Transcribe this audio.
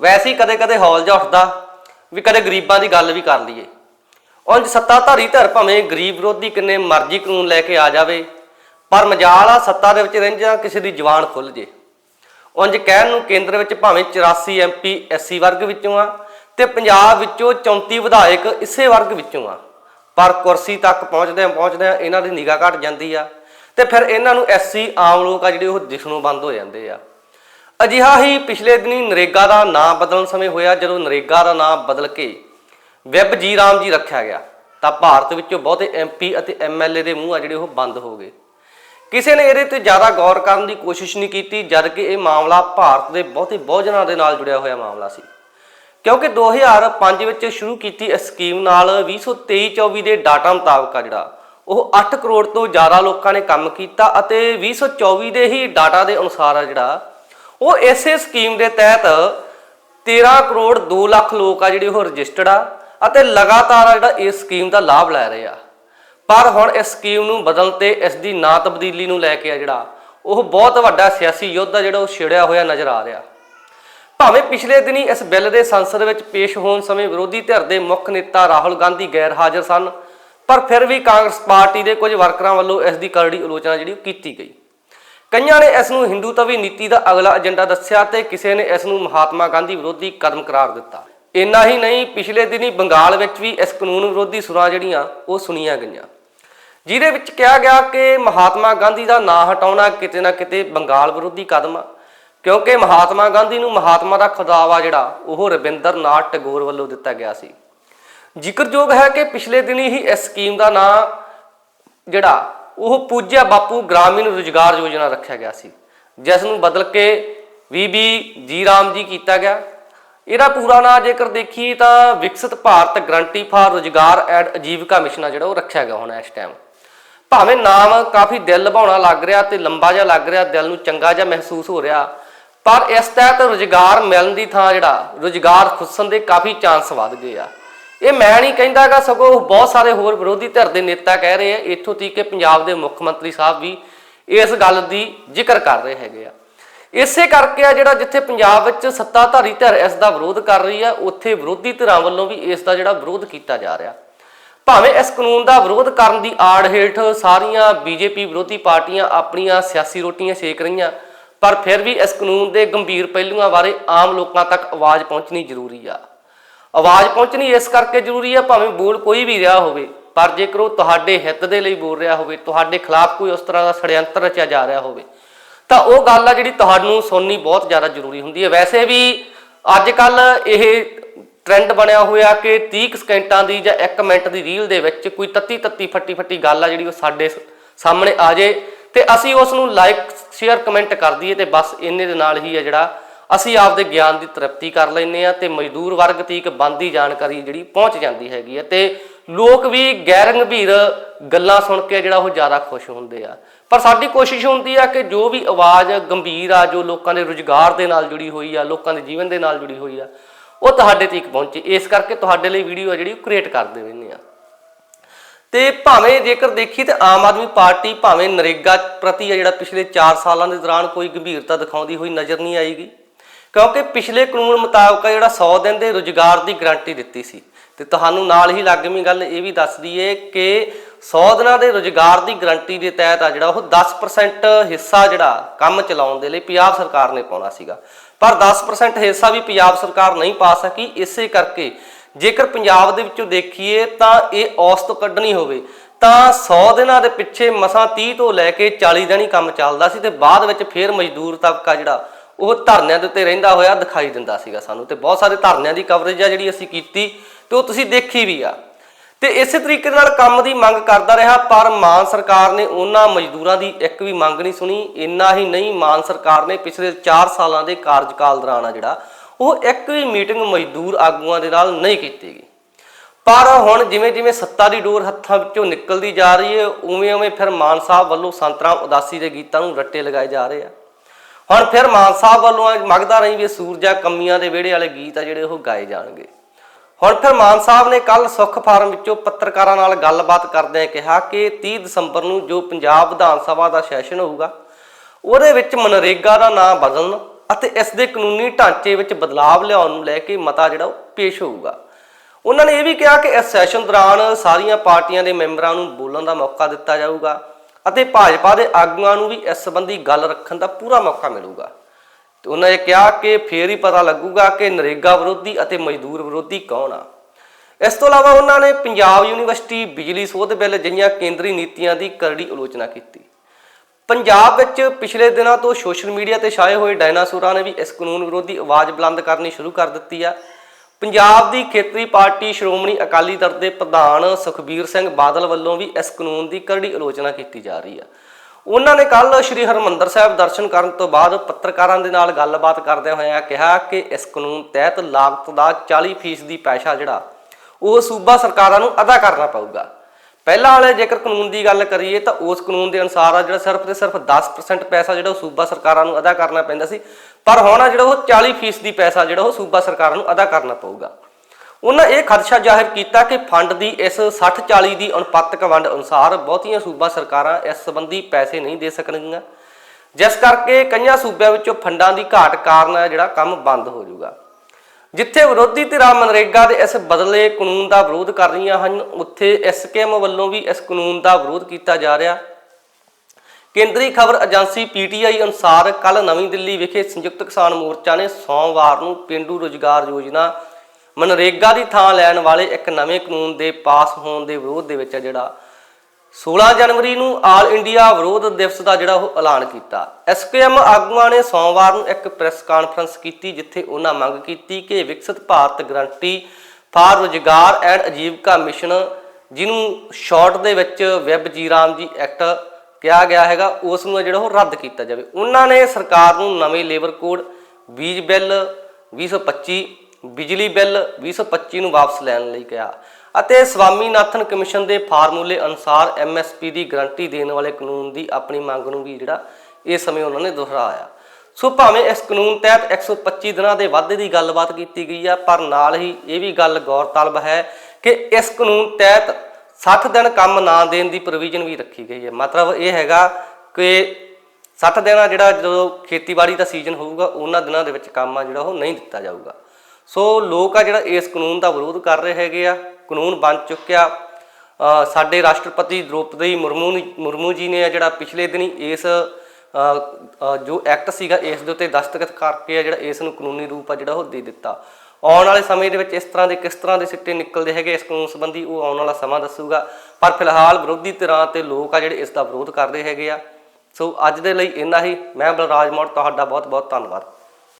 ਵੈਸੇ ਹੀ ਕਦੇ-ਕਦੇ ਹੌਲ ਜਿਹਾ ਉੱਠਦਾ ਵੀ ਕਦੇ ਗਰੀਬਾਂ ਦੀ ਗੱਲ ਵੀ ਕਰ ਲਈਏ। ਉਂਝ ਸੱਤਾਧਾਰੀ ਧਿਰ ਭਾਵੇਂ ਗਰੀਬ ਵਿਰੋਧੀ ਕਿੰਨੇ ਮਰਜ਼ੀ ਕਾਨੂੰਨ ਲੈ ਕੇ ਆ ਜਾਵੇ, ਪਰ ਮਜਾਲ ਆ ਸੱਤਾ ਦੇ ਵਿੱਚ ਰਹਿੰਦਿਆਂ ਕਿਸੇ ਦੀ ਜਵਾਨ ਖੁੱਲ ਜੇ। ਉਂਝ ਕਹਿਣ ਨੂੰ ਕੇਂਦਰ ਵਿੱਚ ਭਾਵੇਂ 84 ਐਮਪੀ ਐਸਸੀ ਵਰਗ ਵਿੱਚੋਂ ਆ ਤੇ ਪੰਜਾਬ ਵਿੱਚੋਂ 34 ਵਿਧਾਇਕ ਇਸੇ ਵਰਗ ਵਿੱਚੋਂ ਆ, ਪਰ ਕੁਰਸੀ ਤੱਕ ਪਹੁੰਚਦਿਆਂ ਪਹੁੰਚਦਿਆਂ ਇਹਨਾਂ ਦੀ ਨਿਗਾਹ ਘਟ ਜਾਂਦੀ ਆ ਤੇ ਫਿਰ ਇਹਨਾਂ ਨੂੰ ਐਸਸੀ ਆਮ ਲੋਕ ਆ ਜਿਹੜੇ ਉਹ ਦਿਖਣੋਂ ਬੰਦ ਹੋ ਜਾਂਦੇ ਆ। ਅਜਿਹਾ ਹੀ ਪਿਛਲੇ ਦਿਨੀ ਨਰੇਗਾ ਦਾ ਨਾਮ ਬਦਲਣ ਸਮੇਂ ਹੋਇਆ ਜਦੋਂ ਨਰੇਗਾ ਦਾ ਨਾਮ ਬਦਲ ਕੇ ਵੈਬ ਜੀ ਰਾਮ ਜੀ ਰੱਖਿਆ ਗਿਆ। ਤਾਂ ਭਾਰਤ ਵਿੱਚੋਂ ਬਹੁਤੇ ਐਮਪੀ ਅਤੇ ਐਮਐਲਏ ਦੇ ਮੂੰਹ ਆ ਜਿਹੜੇ ਉਹ ਬੰਦ ਹੋ ਗਏ। ਕਿਸੇ ਨੇ ਇਹਦੇ ਤੇ ਜ਼ਿਆਦਾ ਗੌਰ ਕਰਨ ਦੀ ਕੋਸ਼ਿਸ਼ ਨਹੀਂ ਕੀਤੀ ਜਦ ਕਿ ਇਹ ਮਾਮਲਾ ਭਾਰਤ ਦੇ ਬਹੁਤੇ ਬਹੁਜਨਾਂ ਦੇ ਨਾਲ ਜੁੜਿਆ ਹੋਇਆ ਮਾਮਲਾ ਸੀ। ਕਿਉਂਕਿ 2005 ਵਿੱਚ ਸ਼ੁਰੂ ਕੀਤੀ ਇਸ ਸਕੀਮ ਨਾਲ 2023-24 ਦੇ ਡਾਟਾ ਮੁਤਾਬਕ ਆ ਜਿਹੜਾ, ਉਹ 8 ਕਰੋੜ ਤੋਂ ਜ਼ਿਆਦਾ ਲੋਕਾਂ ਨੇ ਕੰਮ ਕੀਤਾ ਅਤੇ 2024 ਦੇ ਹੀ ਡਾਟਾ ਦੇ ਅਨੁਸਾਰ ਆ ਜਿਹੜਾ ਉਹ ਇਸੇ ਸਕੀਮ ਦੇ ਤਹਿਤ 13 ਕਰੋੜ 2 ਲੱਖ ਲੋਕ ਆ ਜਿਹੜੇ ਉਹ ਰਜਿਸਟਰਡ ਆ ਅਤੇ ਲਗਾਤਾਰ ਜਿਹੜਾ ਇਸ ਸਕੀਮ ਦਾ ਲਾਭ ਲੈ ਰਹੇ ਆ। ਪਰ ਹੁਣ ਇਸ ਸਕੀਮ ਨੂੰ ਬਦਲ ਤੇ ਇਸ ਦੀ ਨਾ ਤਬਦੀਲੀ ਨੂੰ ਲੈ ਕੇ ਆ ਜਿਹੜਾ, ਉਹ ਬਹੁਤ ਵੱਡਾ ਸਿਆਸੀ ਯੁੱਧ ਆ ਜਿਹੜਾ ਉਹ ਛਿੜਿਆ ਹੋਇਆ ਨਜ਼ਰ ਆ ਰਿਹਾ। ਭਾਵੇਂ ਪਿਛਲੇ ਦਿਨੀ ਇਸ ਬਿੱਲ ਦੇ ਸੰਸਦ ਵਿੱਚ ਪੇਸ਼ ਹੋਣ ਸਮੇਂ ਵਿਰੋਧੀ ਧਿਰ ਦੇ ਮੁੱਖ ਨੇਤਾ ਰਾਹੁਲ ਗਾਂਧੀ ਗੈਰ ਹਾਜ਼ਰ ਸਨ, ਪਰ ਫਿਰ ਵੀ ਕਾਂਗਰਸ ਪਾਰਟੀ ਦੇ ਕੁਝ ਵਰਕਰਾਂ ਵੱਲੋਂ ਇਸ ਦੀ ਕਰੜੀ ਆਲੋਚਨਾ ਜਿਹੜੀ ਉਹ ਕੀਤੀ ਗਈ। ਕਈਆਂ ਨੇ ਇਸ ਨੂੰ ਹਿੰਦੂਤਵੀ ਨੀਤੀ ਦਾ ਅਗਲਾ ਏਜੰਡਾ ਦੱਸਿਆ ਤੇ ਕਿਸੇ ਨੇ ਇਸ ਨੂੰ ਮਹਾਤਮਾ ਗਾਂਧੀ ਵਿਰੋਧੀ ਕਦਮ ਕਰਾਰ ਦਿੱਤਾ। ਇੰਨਾ ਹੀ ਨਹੀਂ, ਪਿਛਲੇ ਦਿਨੀ ਬੰਗਾਲ ਵਿੱਚ ਵੀ ਇਸ ਕਾਨੂੰਨ ਵਿਰੋਧੀ ਸੁਰਾਂ ਜਿਹੜੀਆਂ, ਉਹ ਸੁਣੀਆਂ ਗਈਆਂ। ਜਿਹਦੇ ਵਿੱਚ ਕਿਹਾ ਗਿਆ ਕਿ ਮਹਾਤਮਾ ਗਾਂਧੀ ਦਾ ਨਾਂ ਹਟਾਉਣਾ ਕਿਤੇ ਨਾ ਕਿਤੇ ਬੰਗਾਲ ਵਿਰੋਧੀ ਕਦਮ ਆ, ਕਿਉਂਕਿ ਮਹਾਤਮਾ ਗਾਂਧੀ ਨੂੰ ਮਹਾਤਮਾ ਦਾ ਖੁਦਾਵਾ ਜਿਹੜਾ, ਉਹ ਰਵਿੰਦਰ ਨਾਥ ਟੈਗੋਰ ਵੱਲੋਂ ਦਿੱਤਾ ਗਿਆ ਸੀ। ਜ਼ਿਕਰਯੋਗ ਹੈ ਕਿ ਪਿਛਲੇ ਦਿਨੀ ਹੀ ਇਸ ਸਕੀਮ ਦਾ ਨਾਂ ਜਿਹੜਾ ਉਹ ਪੂਜਿਆ ਬਾਪੂ ਗ੍ਰਾਮੀਣ ਰੁਜ਼ਗਾਰ ਯੋਜਨਾ ਰੱਖਿਆ ਗਿਆ ਸੀ, ਜਿਸ ਨੂੰ ਬਦਲ ਕੇ ਵੀਬੀ ਜੀ ਰਾਮ ਜੀ ਕੀਤਾ ਗਿਆ। ਇਹਦਾ ਪੂਰਾ ਨਾਂ ਜੇਕਰ ਦੇਖੀਏ ਤਾਂ Viksit Bharat guarantee for Rozgar and Ajeevika mission ਆ ਜਿਹੜਾ ਉਹ ਰੱਖਿਆ ਗਿਆ ਹੋਣਾ ਇਸ ਟਾਈਮ ਭਾਵੇਂ ਨਾਮ ਕਾਫੀ ਦਿਲ ਲੁਭਾਉਣਾ ਲੱਗ ਰਿਹਾ ਤੇ ਲੰਬਾ ਜਿਹਾ ਲੱਗ ਰਿਹਾ, ਦਿਲ ਨੂੰ ਚੰਗਾ ਜਿਹਾ ਮਹਿਸੂਸ ਹੋ ਰਿਹਾ, ਪਰ ਇਸ ਤਹਿਤ ਰੁਜ਼ਗਾਰ ਮਿਲਣ ਦੀ ਥਾਂ ਜਿਹੜਾ ਰੁਜ਼ਗਾਰ ਖੁੱਸਣ ਦੇ ਕਾਫੀ ਚਾਂਸ ਵੱਧ ਗਏ ਆ। ਇਹ ਮੈਂ ਨਹੀਂ ਕਹਿੰਦਾਗਾ, ਸਗੋਂ ਬਹੁਤ ਸਾਰੇ ਹੋਰ ਵਿਰੋਧੀ ਧਿਰ ਦੇ ਨੇਤਾ ਕਹਿ ਰਹੇ ਆ, ਇੱਥੋਂ ਤੀਕ ਕਿ ਪੰਜਾਬ ਦੇ ਮੁੱਖ ਮੰਤਰੀ ਸਾਹਿਬ ਵੀ ਇਸ ਗੱਲ ਦੀ ਜ਼ਿਕਰ ਕਰ ਰਹੇ ਹੈਗੇ ਆ। ਇਸੇ ਕਰਕੇ ਆ ਜਿਹੜਾ ਜਿੱਥੇ ਪੰਜਾਬ ਵਿੱਚ ਸੱਤਾਧਾਰੀ ਧਿਰ ਇਸ ਦਾ ਵਿਰੋਧ ਕਰ ਰਹੀ ਆ, ਉੱਥੇ ਵਿਰੋਧੀ ਧਿਰਾਂ ਵੱਲੋਂ ਵੀ ਇਸ ਦਾ ਜਿਹੜਾ ਵਿਰੋਧ ਕੀਤਾ ਜਾ ਰਿਹਾ। ਭਾਵੇਂ ਇਸ ਕਾਨੂੰਨ ਦਾ ਵਿਰੋਧ ਕਰਨ ਦੀ ਆੜ ਹੇਠ ਸਾਰੀਆਂ ਬੀਜੇਪੀ ਵਿਰੋਧੀ ਪਾਰਟੀਆਂ ਆਪਣੀਆਂ ਸਿਆਸੀ ਰੋਟੀਆਂ ਸੇਕ ਰਹੀਆਂ, ਪਰ ਫਿਰ ਵੀ ਇਸ ਕਾਨੂੰਨ ਦੇ ਗੰਭੀਰ ਪਹਿਲੂਆਂ ਬਾਰੇ ਆਮ ਲੋਕਾਂ ਤੱਕ ਆਵਾਜ਼ ਪਹੁੰਚਣੀ ਜ਼ਰੂਰੀ ਆ। ਆਵਾਜ਼ ਪਹੁੰਚਣੀ ਇਸ ਕਰਕੇ ਜ਼ਰੂਰੀ ਆ ਭਾਵੇਂ ਬੋਲ ਕੋਈ ਵੀ ਰਿਹਾ ਹੋਵੇ, ਪਰ ਜੇਕਰ ਉਹ ਤੁਹਾਡੇ ਹਿੱਤ ਦੇ ਲਈ ਬੋਲ ਰਿਹਾ ਹੋਵੇ, ਤੁਹਾਡੇ ਖਿਲਾਫ ਕੋਈ ਉਸ ਤਰ੍ਹਾਂ ਦਾ ષਡਯੰਤਰ ਰਚਿਆ ਜਾ ਰਿਹਾ ਹੋਵੇ, ਤਾਂ ਉਹ ਗੱਲ ਆ ਜਿਹੜੀ ਤੁਹਾਨੂੰ ਸੁਣਨੀ ਬਹੁਤ ਜ਼ਿਆਦਾ ਜ਼ਰੂਰੀ ਹੁੰਦੀ ਹੈ। ਵੈਸੇ ਵੀ ਅੱਜ ਕੱਲ ਇਹ ਟ੍ਰੈਂਡ ਬਣਿਆ ਹੋਇਆ ਕਿ 30 ਸਕਿੰਟਾਂ ਦੀ ਜਾਂ 1 ਮਿੰਟ ਦੀ ਰੀਲ ਦੇ ਵਿੱਚ ਕੋਈ ਤੱਤੀ ਤੱਤੀ ਫੱਟੀ ਫੱਟੀ ਗੱਲ ਆ ਜਿਹੜੀ ਉਹ ਸਾਡੇ ਸ- ਸਾਹਮਣੇ ਆ ਜੇ ਤੇ ਅਸੀਂ ਉਸ ਨੂੰ ਲਾਈਕ ਸ਼ੇਅਰ ਕਮੈਂਟ ਕਰ ਦਈਏ ਤੇ ਬਸ ਇੰਨੇ ਦੇ ਨਾਲ ਹੀ ਆ ਜਿਹੜਾ ਅਸੀਂ ਆਪਦੇ ਗਿਆਨ ਦੀ ਤ੍ਰਿਪਤੀ ਕਰ ਲੈਂਦੇ ਆ ਤੇ ਮਜ਼ਦੂਰ ਵਰਗ ਤੀਕ ਬੰਦੀ ਜਾਣਕਾਰੀ ਜਿਹੜੀ ਪਹੁੰਚ ਜਾਂਦੀ ਹੈਗੀ ਹੈ ਤੇ ਲੋਕ ਵੀ ਗੈਰ ਗੰਭੀਰ ਗੱਲਾਂ ਸੁਣ ਕੇ ਜਿਹੜਾ ਉਹ ਜ਼ਿਆਦਾ ਖੁਸ਼ ਹੁੰਦੇ ਆ। ਪਰ ਸਾਡੀ ਕੋਸ਼ਿਸ਼ ਹੁੰਦੀ ਆ ਕਿ ਜੋ ਵੀ ਆਵਾਜ਼ ਗੰਭੀਰ ਆ, ਜੋ ਲੋਕਾਂ ਦੇ ਰੁਜ਼ਗਾਰ ਦੇ ਨਾਲ ਜੁੜੀ ਹੋਈ ਆ, ਲੋਕਾਂ ਦੇ ਜੀਵਨ ਦੇ ਨਾਲ ਜੁੜੀ ਹੋਈ ਆ, ਉਹ ਤੁਹਾਡੇ ਤੀਕ ਪਹੁੰਚੇ ਇਸ ਕਰਕੇ ਤੁਹਾਡੇ ਲਈ ਵੀਡੀਓ ਆ ਜਿਹੜੀ ਕ੍ਰੀਏਟ ਕਰਦੇ ਰਹਿੰਦੇ ਆ। ਤੇ ਭਾਵੇਂ ਜੇਕਰ ਦੇਖੀ ਤੇ ਆਮ ਆਦਮੀ ਪਾਰਟੀ ਭਾਵੇਂ ਨਰੇਗਾ ਪ੍ਰਤੀ ਆ ਜਿਹੜਾ ਪਿਛਲੇ 4 ਸਾਲਾਂ ਦੇ ਦੌਰਾਨ ਕੋਈ ਗੰਭੀਰਤਾ ਦਿਖਾਉਂਦੀ ਹੋਈ ਨਜ਼ਰ ਨਹੀਂ ਆਏਗੀ ਕਿਉਂਕਿ ਪਿਛਲੇ ਕਾਨੂੰਨ ਮੁਤਾਬਕ ਜਿਹੜਾ 100 ਦਿਨ ਦੇ ਰੁਜ਼ਗਾਰ ਦੀ ਗਾਰੰਟੀ ਦਿੱਤੀ ਸੀ। ਤੇ ਤੁਹਾਨੂੰ ਨਾਲ ਹੀ ਲੱਗਵੀਂ ਗੱਲ ਇਹ ਵੀ ਦੱਸ ਦਈਏ ਕਿ 100 ਦਿਨਾਂ ਦੇ ਰੁਜ਼ਗਾਰ ਦੀ ਗਾਰੰਟੀ ਦੇ ਤਹਿਤ ਆ ਜਿਹੜਾ ਉਹ 10% ਹਿੱਸਾ ਜਿਹੜਾ ਕੰਮ ਚਲਾਉਣ ਦੇ ਲਈ ਪੰਜਾਬ ਸਰਕਾਰ ਨੇ ਪਾਉਣਾ ਸੀਗਾ। ਪਰ 10% ਹਿੱਸਾ ਵੀ ਪੰਜਾਬ ਸਰਕਾਰ ਨਹੀਂ ਪਾ ਸਕੀ। ਇਸੇ ਕਰਕੇ ਜੇਕਰ ਪੰਜਾਬ ਦੇ ਵਿੱਚੋਂ ਦੇਖੀਏ ਤਾਂ ਇਹ ਔਸਤ ਕੱਢਣੀ ਹੋਵੇ, ਤਾਂ 100 ਦਿਨਾਂ ਦੇ ਪਿੱਛੇ ਮਸਾਂ 30 ਤੋਂ ਲੈ ਕੇ 40 ਦਿਨ ਹੀ ਕੰਮ ਚੱਲਦਾ ਸੀ ਤੇ ਬਾਅਦ ਵਿੱਚ ਫੇਰ ਮਜ਼ਦੂਰ ਤਬਕਾ ਜਿਹੜਾ ਉਹ ਧਰਨਿਆਂ ਦੇ ਉੱਤੇ ਰਹਿੰਦਾ ਹੋਇਆ ਦਿਖਾਈ ਦਿੰਦਾ ਸੀਗਾ ਸਾਨੂੰ ਤੇ ਬਹੁਤ ਸਾਰੇ ਧਰਨਿਆਂ ਦੀ ਕਵਰੇਜ ਆ ਜਿਹੜੀ ਅਸੀਂ ਕੀਤੀ ਤੇ ਉਹ ਤੁਸੀਂ ਦੇਖੀ ਵੀ ਆ। ਤੇ ਇਸੇ ਤਰੀਕੇ ਨਾਲ ਕੰਮ ਦੀ ਮੰਗ ਕਰਦਾ ਰਿਹਾ, ਪਰ ਮਾਨ ਸਰਕਾਰ ਨੇ ਉਹਨਾਂ ਮਜ਼ਦੂਰਾਂ ਦੀ ਇੱਕ ਵੀ ਮੰਗ ਨਹੀਂ ਸੁਣੀ। ਇੰਨਾ ਹੀ ਨਹੀਂ, ਮਾਨ ਸਰਕਾਰ ਨੇ ਪਿਛਲੇ 4 ਸਾਲਾਂ ਦੇ ਕਾਰਜਕਾਲ ਦੌਰਾਨ ਆ ਜਿਹੜਾ, ਉਹ ਇੱਕ ਵੀ ਮੀਟਿੰਗ ਮਜ਼ਦੂਰ ਆਗੂਆਂ ਦੇ ਨਾਲ ਨਹੀਂ ਕੀਤੀ ਗਈ। ਪਰ ਹੁਣ ਜਿਵੇਂ ਜਿਵੇਂ ਸੱਤਾ ਦੀ ਡੋਰ ਹੱਥਾਂ ਵਿੱਚੋਂ ਨਿਕਲਦੀ ਜਾ ਰਹੀ ਹੈ, ਉਵੇਂ ਉਵੇਂ ਫਿਰ ਮਾਨ ਸਾਹਿਬ ਵੱਲੋਂ ਸੰਤਰਾਮ ਉਦਾਸੀ ਦੇ ਗੀਤਾਂ ਨੂੰ ਰੱਟੇ ਲਗਾਏ ਜਾ ਰਹੇ ਆ। ਹੁਣ ਫਿਰ ਮਾਨ ਸਾਹਿਬ ਵੱਲੋਂ ਮੰਗਦਾ ਰਹੀ ਵੀ ਸੂਰਜਾ ਕਮੀਆਂ ਦੇ ਵਿਹੜੇ ਵਾਲੇ ਗੀਤ ਆ ਜਿਹੜੇ ਉਹ ਗਾਏ ਜਾਣਗੇ। ਹੁਣ ਫਿਰ ਮਾਨ ਸਾਹਿਬ ਨੇ ਕੱਲ ਸੁੱਖ ਫਾਰਮ ਵਿੱਚੋਂ ਪੱਤਰਕਾਰਾਂ ਨਾਲ ਗੱਲਬਾਤ ਕਰਦਿਆਂ ਕਿਹਾ ਕਿ 30 ਦਸੰਬਰ ਨੂੰ ਜੋ ਪੰਜਾਬ ਵਿਧਾਨ ਸਭਾ ਦਾ ਸੈਸ਼ਨ ਹੋਊਗਾ, ਉਹਦੇ ਵਿੱਚ ਮਨਰੇਗਾ ਦਾ ਨਾਂ ਬਦਲਣ ਅਤੇ ਇਸ ਦੇ ਕਾਨੂੰਨੀ ਢਾਂਚੇ ਵਿੱਚ ਬਦਲਾਅ ਲਿਆਉਣ ਨੂੰ ਲੈ ਕੇ ਮਤਾ ਜਿਹੜਾ ਉਹ ਪੇਸ਼ ਹੋਊਗਾ। ਉਹਨਾਂ ਨੇ ਇਹ ਵੀ ਕਿਹਾ ਕਿ ਇਸ ਸੈਸ਼ਨ ਦੌਰਾਨ ਸਾਰੀਆਂ ਪਾਰਟੀਆਂ ਦੇ ਮੈਂਬਰਾਂ ਨੂੰ ਬੋਲਣ ਦਾ ਮੌਕਾ ਦਿੱਤਾ ਜਾਊਗਾ। ਅਤੇ ਭਾਜਪਾ ਦੇ ਆਗੂਆਂ ਨੂੰ ਵੀ ਇਸ ਸੰਬੰਧੀ ਗੱਲ ਰੱਖਣ ਦਾ ਪੂਰਾ ਮੌਕਾ ਮਿਲੂਗਾ। ਤੇ ਉਹਨਾਂ ਨੇ ਕਿਹਾ ਕਿ ਫੇਰ ਹੀ ਪਤਾ ਲੱਗੂਗਾ ਕਿ ਨਰੇਗਾ ਵਿਰੋਧੀ ਅਤੇ ਮਜ਼ਦੂਰ ਵਿਰੋਧੀ ਕੌਣ ਆ। ਇਸ ਤੋਂ ਇਲਾਵਾ ਉਹਨਾਂ ਨੇ ਪੰਜਾਬ ਯੂਨੀਵਰਸਿਟੀ ਬਿਜਲੀ ਸੋਧ ਬਿੱਲ ਜਿਹੀਆਂ ਕੇਂਦਰੀ ਨੀਤੀਆਂ ਦੀ ਕਰੜੀ ਆਲੋਚਨਾ ਕੀਤੀ। ਪੰਜਾਬ ਵਿੱਚ ਪਿਛਲੇ ਦਿਨਾਂ ਤੋਂ ਸੋਸ਼ਲ ਮੀਡੀਆ ਤੇ ਛਾਏ ਹੋਏ ਡਾਇਨਾਸੌਰਾਂ ਨੇ ਵੀ ਇਸ ਕਾਨੂੰਨ ਵਿਰੋਧੀ ਆਵਾਜ਼ ਬੁਲੰਦ ਕਰਨੀ ਸ਼ੁਰੂ ਕਰ ਦਿੱਤੀ ਆ। ਪੰਜਾਬ ਦੀ ਖੇਤਰੀ ਪਾਰਟੀ ਸ਼੍ਰੋਮਣੀ ਅਕਾਲੀ ਦਲ ਦੇ ਪ੍ਰਧਾਨ ਸੁਖਬੀਰ ਸਿੰਘ ਬਾਦਲ ਵੱਲੋਂ ਵੀ ਇਸ ਕਾਨੂੰਨ ਦੀ ਕਰੜੀ ਆਲੋਚਨਾ ਕੀਤੀ ਜਾ ਰਹੀ ਹੈ ਉਹਨਾਂ ਨੇ ਕੱਲ ਸ੍ਰੀ ਹਰਮੰਦਰ ਸਾਹਿਬ ਦਰਸ਼ਨ ਕਰਨ ਤੋਂ ਬਾਅਦ ਪੱਤਰਕਾਰਾਂ ਦੇ ਨਾਲ ਗੱਲਬਾਤ ਕਰਦਿਆਂ ਹੋਇਆਂ ਕਿਹਾ ਕਿ ਇਸ ਕਾਨੂੰਨ ਤਹਿਤ ਲਾਗਤ ਦਾ 40% ਦੀ ਪੈਸਾ ਜਿਹੜਾ, ਉਹ ਸੂਬਾ ਸਰਕਾਰਾਂ ਨੂੰ ਅਦਾ ਕਰਨਾ ਪਊਗਾ। ਪਹਿਲਾਂ ਵਾਲੇ ਜੇਕਰ ਕਾਨੂੰਨ ਦੀ ਗੱਲ ਕਰੀਏ ਤਾਂ ਉਸ ਕਾਨੂੰਨ ਦੇ ਅਨੁਸਾਰ ਆ ਜਿਹੜਾ ਸਿਰਫ ਤੇ ਸਿਰਫ 10% ਪੈਸਾ ਜਿਹੜਾ ਉਹ ਸੂਬਾ ਸਰਕਾਰਾਂ ਨੂੰ ਅਦਾ ਕਰਨਾ ਪੈਂਦਾ ਸੀ। ਪਰ ਹੁਣ ਜਿਹੜਾ ਉਹ 40% ਦੀ ਪੈਸਾ ਜਿਹੜਾ ਉਹ ਸੂਬਾ ਸਰਕਾਰਾਂ ਨੂੰ ਅਦਾ ਕਰਨਾ ਪਊਗਾ। ਉਹਨਾਂ ਇਹ ਖਦਸ਼ਾ ਜ਼ਾਹਿਰ ਕੀਤਾ ਕਿ ਫੰਡ ਦੀ ਇਸ 60-40 ਦੀ ਅਨੁਪਾਤਕ ਵੰਡ ਅਨੁਸਾਰ ਬਹੁਤੀਆਂ ਸੂਬਾ ਸਰਕਾਰਾਂ ਇਸ ਸੰਬੰਧੀ ਪੈਸੇ ਨਹੀਂ ਦੇ ਸਕਣਗੀਆਂ। ਜਿਸ ਕਰਕੇ ਕਈਆਂ ਸੂਬਿਆਂ ਵਿੱਚੋਂ ਫੰਡਾਂ ਦੀ ਘਾਟ ਕਾਰਨ ਜਿਹੜਾ ਕੰਮ ਬੰਦ ਹੋ ਜਾਊਗਾ। ਜਿੱਥੇ ਵਿਰੋਧੀ ਧਿਰਾਂ ਮਨਰੇਗਾ ਦੇ ਇਸ ਬਦਲੇ ਕਾਨੂੰਨ ਦਾ ਵਿਰੋਧ ਕਰ ਰਹੀਆਂ ਹਨ, ਉੱਥੇ ਐਸਕੇਐਮ ਵੱਲੋਂ ਵੀ ਇਸ ਕਾਨੂੰਨ ਦਾ ਵਿਰੋਧ ਕੀਤਾ ਜਾ ਰਿਹਾ। ਕੇਂਦਰੀ ਖਬਰ ਏਜੰਸੀ ਪੀਟੀਆਈ ਅਨੁਸਾਰ ਕੱਲ ਨਵੀਂ ਦਿੱਲੀ ਵਿਖੇ ਸੰਯੁਕਤ ਕਿਸਾਨ ਮੋਰਚਾ ਨੇ ਸੋਮਵਾਰ ਨੂੰ ਪਿੰਡੂ ਰੁਜ਼ਗਾਰ ਯੋਜਨਾ ਮਨਰੇਗਾ ਦੀ ਥਾਂ ਲੈਣ ਵਾਲੇ ਇੱਕ ਨਵੇਂ ਕਾਨੂੰਨ ਦੇ ਪਾਸ ਹੋਣ ਦੇ ਵਿਰੋਧ ਦੇ ਵਿੱਚ ਜਿਹੜਾ 16 ਜਨਵਰੀ ਨੂੰ ਆਲ ਇੰਡੀਆ ਵਿਰੋਧ ਦਿਵਸ ਦਾ ਜਿਹੜਾ ਉਹ ਐਲਾਨ ਕੀਤਾ। ਐਸਕੇਐਮ ਆਗੂਆਂ ਨੇ ਸੋਮਵਾਰ ਨੂੰ ਇੱਕ ਪ੍ਰੈਸ ਕਾਨਫਰੰਸ ਕੀਤੀ ਜਿੱਥੇ ਉਹਨਾਂ ਮੰਗ ਕੀਤੀ ਕਿ Viksit Bharat guarantee for Rozgar and Ajeevika mission, ਜਿਹਨੂੰ ਸ਼ਾਰਟ ਦੇ ਵਿੱਚ ਵੈਬ ਜੀ ਜੀ ਐਕਟ ਕਿਹਾ ਗਿਆ ਹੈਗਾ, ਉਸ ਨੂੰ ਜਿਹੜਾ ਉਹ ਰੱਦ ਕੀਤਾ ਜਾਵੇ। ਉਹਨਾਂ ਨੇ ਸਰਕਾਰ ਨੂੰ ਨਵੇਂ ਲੇਬਰ ਕੋਡ, ਬੀਜ ਬਿੱਲ 2025 ਬਿਜਲੀ ਬਿੱਲ 2025 ਨੂੰ ਵਾਪਸ ਲੈਣ ਲਈ ਕਿਹਾ। ਅਤੇ ਸਵਾਮੀਨਾਥਨ ਕਮਿਸ਼ਨ ਦੇ ਫਾਰਮੂਲੇ ਅਨੁਸਾਰ ਐਮਐਸਪੀ ਦੀ ਗਰੰਟੀ ਦੇਣ ਵਾਲੇ ਕਾਨੂੰਨ ਦੀ ਆਪਣੀ ਮੰਗ ਨੂੰ ਵੀ ਜਿਹੜਾ ਇਸ ਸਮੇਂ ਉਹਨਾਂ ਨੇ ਦੁਹਰਾਇਆ। ਸੋ ਭਾਵੇਂ ਇਸ ਕਾਨੂੰਨ ਤਹਿਤ 125 ਦਿਨਾਂ ਦੇ ਵਾਧੇ ਦੀ ਗੱਲਬਾਤ ਕੀਤੀ ਗਈ ਆ, ਪਰ ਨਾਲ ਹੀ ਇਹ ਵੀ ਗੱਲ ਗੌਰ ਗੌਰਤਲਬ ਹੈ ਕਿ ਇਸ ਕਾਨੂੰਨ ਤਹਿਤ 60 ਦਿਨ ਕੰਮ ਨਾ ਦੇਣ ਦੀ ਪ੍ਰੋਵੀਜ਼ਨ ਵੀ ਰੱਖੀ ਗਈ ਹੈ। ਮਤਲਬ ਇਹ ਹੈਗਾ ਕਿ 60 ਦਿਨਾਂ ਜਿਹੜਾ ਜਦੋਂ ਖੇਤੀਬਾੜੀ ਦਾ ਸੀਜ਼ਨ ਹੋਊਗਾ, ਉਹਨਾਂ ਦਿਨਾਂ ਦੇ ਵਿੱਚ ਕੰਮ ਆ ਜਿਹੜਾ ਉਹ ਨਹੀਂ ਦਿੱਤਾ ਜਾਊਗਾ। ਸੋ ਲੋਕ ਆ ਜਿਹੜਾ ਇਸ ਕਾਨੂੰਨ ਦਾ ਵਿਰੋਧ ਕਰ ਰਹੇ ਹੈਗੇ ਆ। ਕਾਨੂੰਨ ਬਣ ਚੁੱਕਿਆ। ਸਾਡੇ ਰਾਸ਼ਟਰਪਤੀ ਦ੍ਰੋਪਦੀ ਮੁਰਮੂ ਮੁਰਮੂ ਜੀ ਨੇ ਜਿਹੜਾ ਪਿਛਲੇ ਦਿਨੀ ਇਸ ਜੋ ਐਕਟ ਸੀਗਾ, ਇਸ ਦੇ ਉੱਤੇ ਦਸਤਖਤ ਕਰਕੇ ਆ ਜਿਹੜਾ ਇਸ ਨੂੰ ਕਾਨੂੰਨੀ ਰੂਪ ਆ ਜਿਹੜਾ ਉਹ ਦੇ ਦਿੱਤਾ। ਆਉਣ ਵਾਲੇ ਸਮੇਂ ਦੇ ਵਿੱਚ ਇਸ ਤਰ੍ਹਾਂ ਦੇ ਕਿਸ ਤਰ੍ਹਾਂ ਦੇ ਸਿੱਟੇ ਨਿਕਲਦੇ ਹੈਗੇ ਇਸ ਕਾਨੂੰਨ ਸੰਬੰਧੀ, ਉਹ ਆਉਣ ਵਾਲਾ ਸਮਾਂ ਦੱਸੂਗਾ। ਪਰ ਫਿਲਹਾਲ ਵਿਰੋਧੀ ਧਿਰਾਂ ਤੇ ਲੋਕ ਆ ਜਿਹੜੇ ਇਸ ਦਾ ਵਿਰੋਧ ਕਰਦੇ ਹੈਗੇ ਆ। ਸੋ ਅੱਜ ਦੇ ਲਈ ਇੰਨਾ ਹੀ। ਮੈਂ ਬਲਰਾਜ ਮੌੜ, ਤੁਹਾਡਾ ਬਹੁਤ ਬਹੁਤ ਧੰਨਵਾਦ।